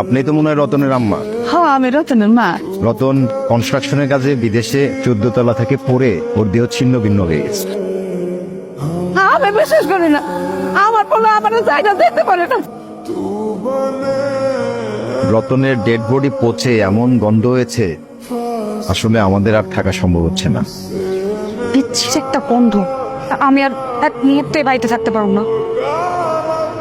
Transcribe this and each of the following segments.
আপনি তো মনে হয় রতনের আম্মা। হ্যাঁ আমি রতনের মা। রতন কনস্ট্রাকশনের কাজে বিদেশে চোদ্দ তলা থেকে পড়ে ওর দেহ ছিন্ন ভিন্ন হয়ে গেছে। আমি বিশ্বাস করি না। আমার বলে আমার জায়গা দেখতে পারে না। রতনের ডেড বডি পচে এমন গন্ধ হয়েছে আসলে আমাদের আর থাকা সম্ভব হচ্ছে না। বিচ্ছির একটা গন্ধ। আমি আর এক মুহূর্তে বাড়িতে থাকতে পারব না।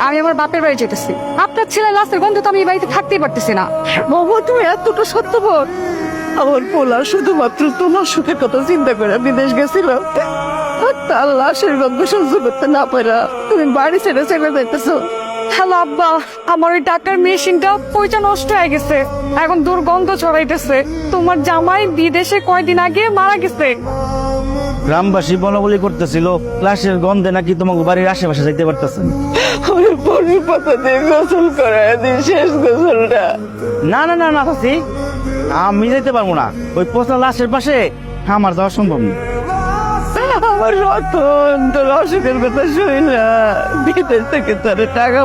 আমি আমার বাপের বাড়ি যেতেছি আপনার ছেলে লাস্টের গন্ধ তো আমি এই বাড়িতে থাকতেই পারতেছি না। বাবা তুমি এতটা সত্যবর আমার পোলা শুধুমাত্র তোমার সুখের কথা চিন্তা করে বিদেশ গেছিল। তার লাশের গন্ধ সহ্য করতে না পারা। তুমি বাড়ি ছেড়ে চলে যাইতেছো। হ্যালো আব্বা আমার ওই টাকার মেশিনটা পয়সা নষ্ট হয়ে গেছে। এখন দুর্গন্ধ ছড়াইতেছে। তোমার জামাই বিদেশে কয়দিন আগে মারা গেছে। গ্রামবাসী বলা বলি করতেছিল লাশের গন্ধে নাকি তোমাকে বাড়ির আশেপাশে যাইতে পারতেছেন ওই পরি পাতা দিয়ে গোসল করায় দিন শেষ গোসলটা। না না না না চাচি আমি যাইতে পারব না। ওই পচা লাশের পাশে আমার যাওয়া সম্ভব না। আমার রতন তোর অসুখের কথা শুই বিদেশ থেকে তোর টাকা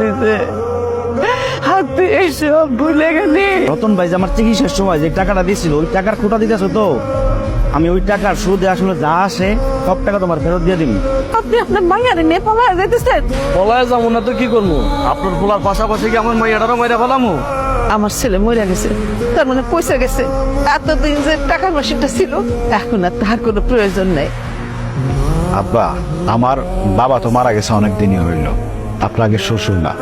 দিছে। হাত ভুলে গেলি। রতন ভাই যে আমার চিকিৎসার সময় যে টাকাটা দিয়েছিল ওই টাকার খোটা দিতেছো তো। আমি ওই টাকার সুদে আসলে যা আসে সব টাকা তোমার ফেরত দিয়ে দিবি আপনি আপনার মাইয়ার নেপালে যেতেছেন পলায় যাব না তো কি করব? আপনার পোলার পাশাপাশি কি আমার মাইয়াটারও মাইরা ফেলামো? আমার ছেলে মরে গেছে তার মানে পয়সা গেছে। এতদিন যে টাকার মেশিনটা ছিল এখন আর তার কোনো প্রয়োজন নাই। আব্বা আমার বাবা তো মারা গেছে অনেক দিনই হইল। আপনার আগে শ্বশুর না।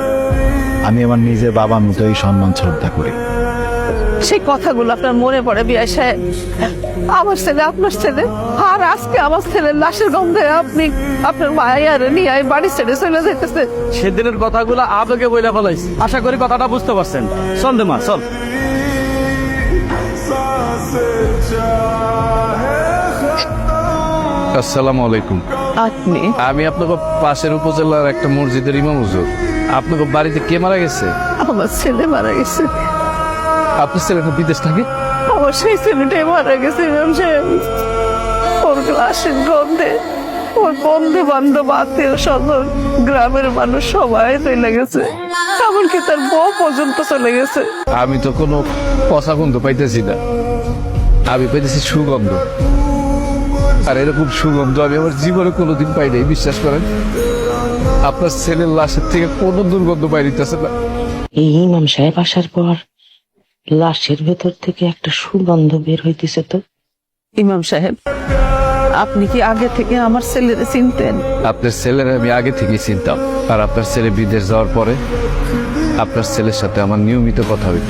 আমি আমার নিজের বাবার মতোই সম্মান শ্রদ্ধা করি। সেই কথাগুলো আপনার মনে পড়ে বিয়া সাহেব? আমার ছেলে আপনার ছেলে? আর আজকে আমার ছেলের লাশের গন্ধে আপনি আপনার মায়ের নিয়ে বাড়ি ছেড়ে চলে যেতেছে সেদিনের কথাগুলো আবেগে বইলা ফেলাইছি। আশা করি কথাটা বুঝতে পারছেন। চল দে মা চল। আসসালামু আলাইকুম। আপনি? আমি আপনাকে পাশের উপজেলার একটা মসজিদের ইমাম হুজুর। আপনাকে বাড়িতে কে মারা গেছে? আমার ছেলে মারা গেছে। আপনার ছেলেটা বিদেশ থাকে? আমার সেই ছেলেটাই মারা গেছে ইমাম সাহেব ওর লাশের গন্ধে ওর বন্ধু বান্ধব আত্মীয় স্বজন গ্রামের মানুষ সবাই চলে গেছে। এমনকি তার বউ পর্যন্ত চলে গেছে। আমি তো কোনো পচা গন্ধ পাইতেছি না। আমি পাইতেছি সুগন্ধ। আর এরকম সুগন্ধ আমি আমার জীবনে কোনোদিন পাই নাই বিশ্বাস করেন। আপনার ছেলের লাশের থেকে কোনো দুর্গন্ধ পাই নিতেছে না এই ইমাম সাহেব আসার পর লাশের ভেতর থেকে একটা সুগন্ধ বের হইতেছে তো। ইমাম সাহেব আপনি কি আগে থেকে আমার ছেলেরে চিনতেন? আপনার ছেলের আমি আগে থেকেই চিনতাম। আর আপনার ছেলে বিদেশ যাওয়ার পরে আপনার ছেলের সাথে আমার নিয়মিত কথা হইত।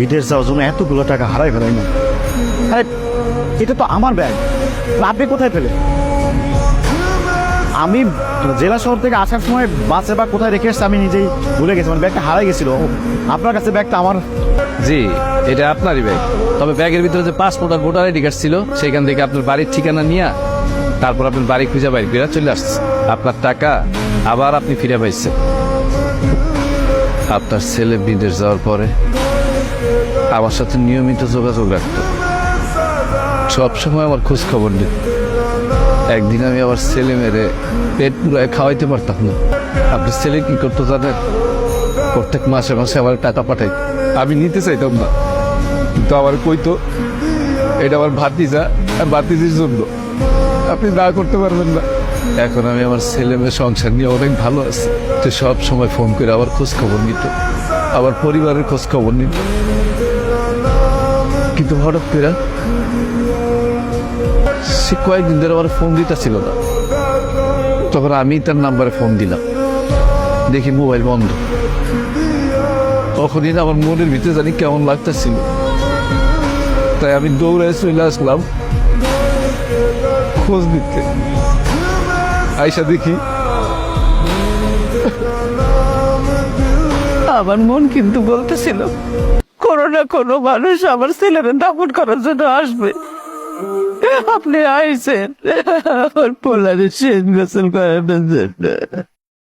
বিদেশ যাওয়ার জন্য এতগুলো টাকা হারাই ফেলাই না এটা তো আমার ব্যাগ। আপনি কোথায় পেলে আমি জেলা শহর থেকে আসার সময় বাসে বা কোথায় রেখে এসছি আমি নিজেই ভুলে গেছি মানে ব্যাগটা হারাই গেছিল। আপনার কাছে ব্যাগটা আমার? জি, এটা আপনারই ব্যাগ। তবে ব্যাগের ভিতরে যে পাসপোর্ট আর ভোটার আইডি কার্ড ছিল সেখান থেকে আপনার বাড়ির ঠিকানা নিয়ে তারপর আপনার বাড়ি খুঁজে বাইরে ফিরে চলে আসছে। আপনার টাকা আবার আপনি ফিরে পাইছেন। আপনার ছেলে বিদেশ যাওয়ার পরে আমার সাথে নিয়মিত যোগাযোগ রাখতো। সবসময় আমার খোঁজ খবর নিত। একদিন আমি আমার ছেলে মেরে পেট পুরায় খাওয়াইতে পারতাম না। আপনি ছেলে কি করতো জানেন? প্রত্যেক মাসে মাসে আমার টাকা পাঠাই আমি নিতে চাইতাম না। কিন্তু আমার কইতো, এটা আমার ভাতিজা, ভাতিজির জন্য। আপনি না করতে পারবেন না। এখন আমি আমার ছেলে মেয়ে সংসার নিয়ে অনেক ভালো আছি। তো সব সময় ফোন করে আবার খোঁজ খবর নিত। আমার পরিবারের খোঁজ খবর নিত। কিন্তু হঠাৎ করে সে কয়েকদিন ধরে আমার ফোন দিতে ছিল না। তখন আমি তার নাম্বারে ফোন দিলাম। দেখি মোবাইল বন্ধ। তখনই আমার মনের ভিতরে জানি কেমন লাগতেছিল। তাই আমি দৌড়ে চলে আসলাম খোঁজ দিতে আইসা দেখি আমার মন কিন্তু বলতেছিল, কোনো না কোনো মানুষ আমার ছেলের দাপন করার জন্য আসবে। আপনি আইসেন আমার পোলারে শেষ গোসল করে জন্য